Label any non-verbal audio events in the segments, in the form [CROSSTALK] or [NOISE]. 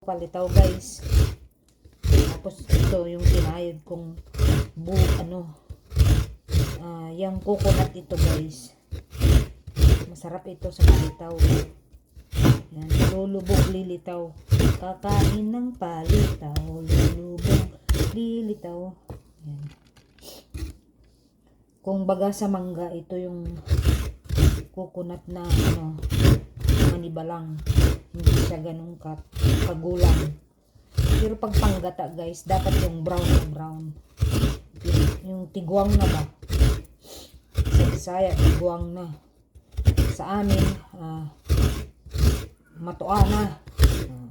palitaw guys. Tapos ito yung kinayod kong bu ano ah yung coconut ito guys. Masarap ito sa palitaw. Yan, lulubog lilitaw. Kakain ng palitaw, lulubog lilitaw. Yan. Kung baga sa mangga, ito yung coconut na ano, manibalang. Hindi siya ganun ka, kagulang. Pero pag panggata guys, dapat yung brown na brown. Yung, tiguang na ba? Sa Bisaya, tiguang na. Sa amin, ah, matuwa na. Ah,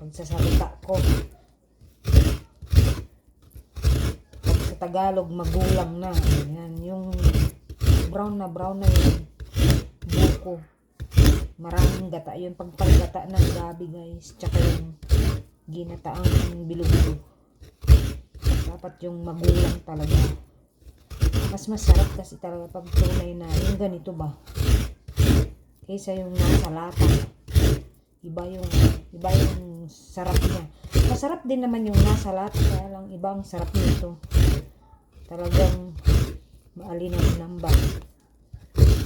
pagsasalita ko. Pag sa Tagalog, magulang na. Ayan, yung brown na brown na yung buko. Maraming gata. Yung pagpaggata ng gabi guys. Tsaka yung ginataang bilog-bilog. Dapat yung magulang talaga. Mas masarap kasi talaga pag tunay na yung ganito ba. Kaysa yung nasa lata. Iba yung iba yung sarap niya. Masarap din naman yung nasa lata kaya lang ibang sarap nito. Talagang maalinang ba.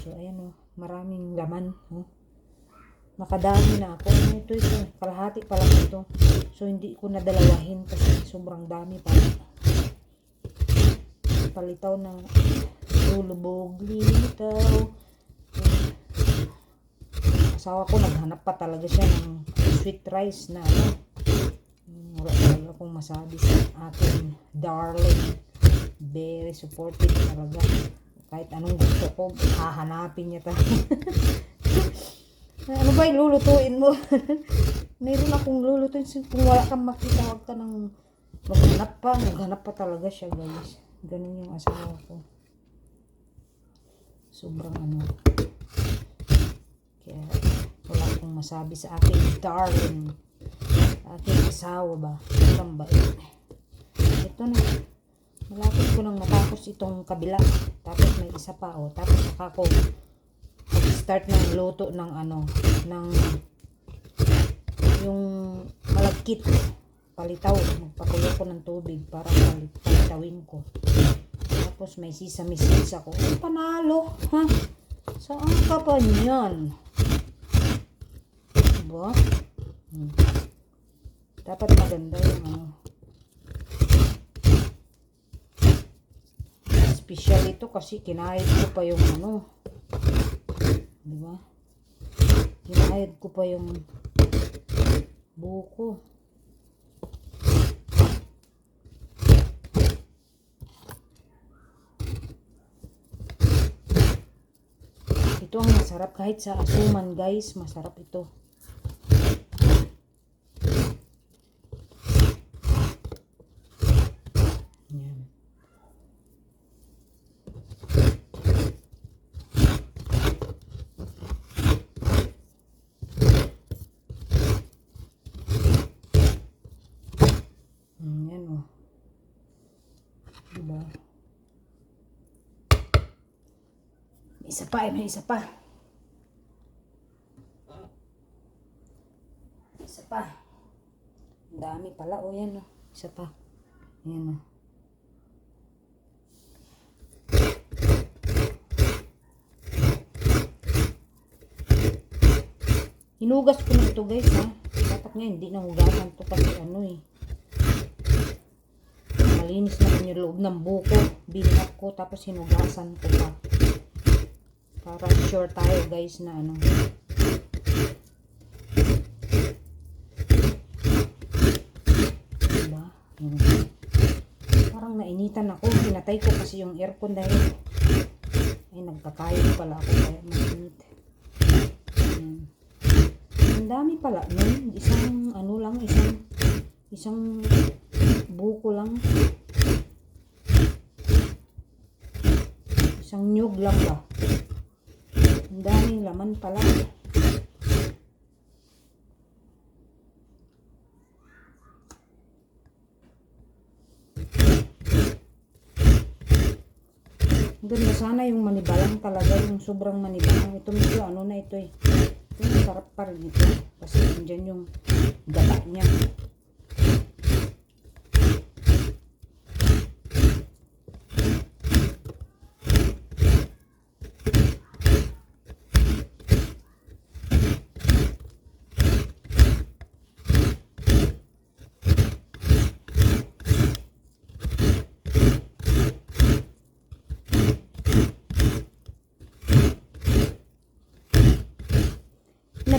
So ayan oh, maraming laman, oh. Nakadami na ako. Ito ito, kalahati pa lang ito. So hindi ko nadalawahin kasi sobrang dami pa. Palitaw na lulubog, lilitaw. Asawa ko naghanap pa talaga siya ng sweet rice na ano. Wala talaga akong masabi sa aking darling. Very supportive talaga. Kahit anong gusto ko, hahanapin niya talaga. [LAUGHS] ano ba yung lulutuin mo? [LAUGHS] Mayroon akong lulutuin. Kung wala kang makita, huwag ka nang maghanap pa. Maghanap pa talaga siya, guys. Ganun yung asawa ko. Sobrang ano. Kaya wala akong masabi sa aking darling. Sa aking asawa ba? Sobrang bait. Ito na. Malapit ko nang matapos itong kabila. Tapos may isa pa, oh. Tapos saka ko start ng luto ng ano, ng yung malagkit. Palitaw. Magpakulo ko ng tubig para palit, palitawin ko. Tapos may sisami-sis ako. Ay, panalo. Ha? Saan ka pa niyan? Diba? Hmm. Dapat maganda yung ano. Special ito kasi kinahit ko pa yung ano. Di ba? Kinahit ko pa yung buko. Ito ang masarap kahit sa asuman guys, masarap ito. Yan. Mm, yan o. Diba? May isa pa, may isa pa. Isa pa. Ang dami pala. O, yan o. Isa pa. Yan o. Hinugas ko na ito guys ha. Dapat nga hindi na hugasan to kasi ano eh. Malinis naman yung loob ng buko. Binap ko tapos hinugasan ko pa. Para sure tayo guys na ano. Diba? Yun. Parang nainitan ako. Pinatay ko kasi yung aircon dahil ay nagkakayo pala ako kaya mainit. Ayan. Ang dami pala nun. Isang ano lang, isang isang buko lang. Isang nyug lang ba? Ang daming laman pala. Ganda sana yung manibalang talaga, yung sobrang manibalang. Ito medyo ano na ito eh. Ito masarap pa rin ito. Kasi andyan yung gata niya.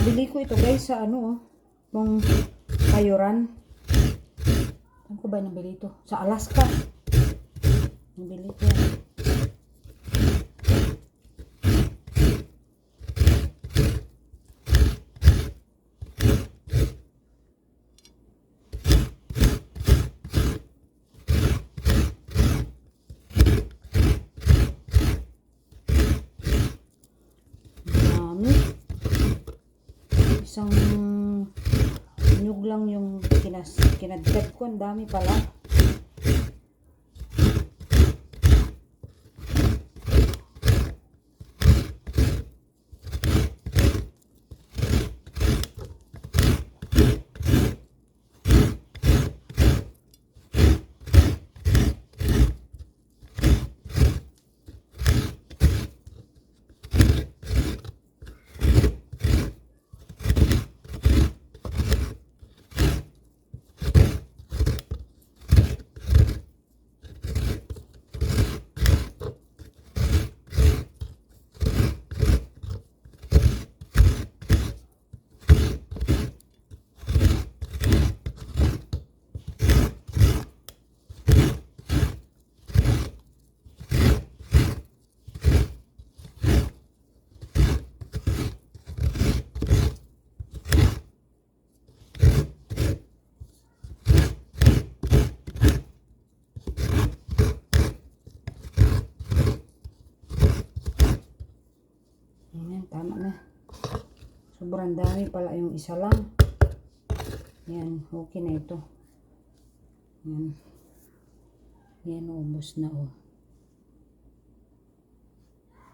Nabili ko ito guys sa ano oh. Nung Kayuran. Saan ko ba nabili ito? Sa Alaska. Nabili ko yan. Dami. Isang nyug lang yung kinas, kinadkad ko. Ang dami pala. Ayan, tama na. Sobrang dami pala yung isa lang. Yan, okay na ito. Yan. Yan, ubos na oh.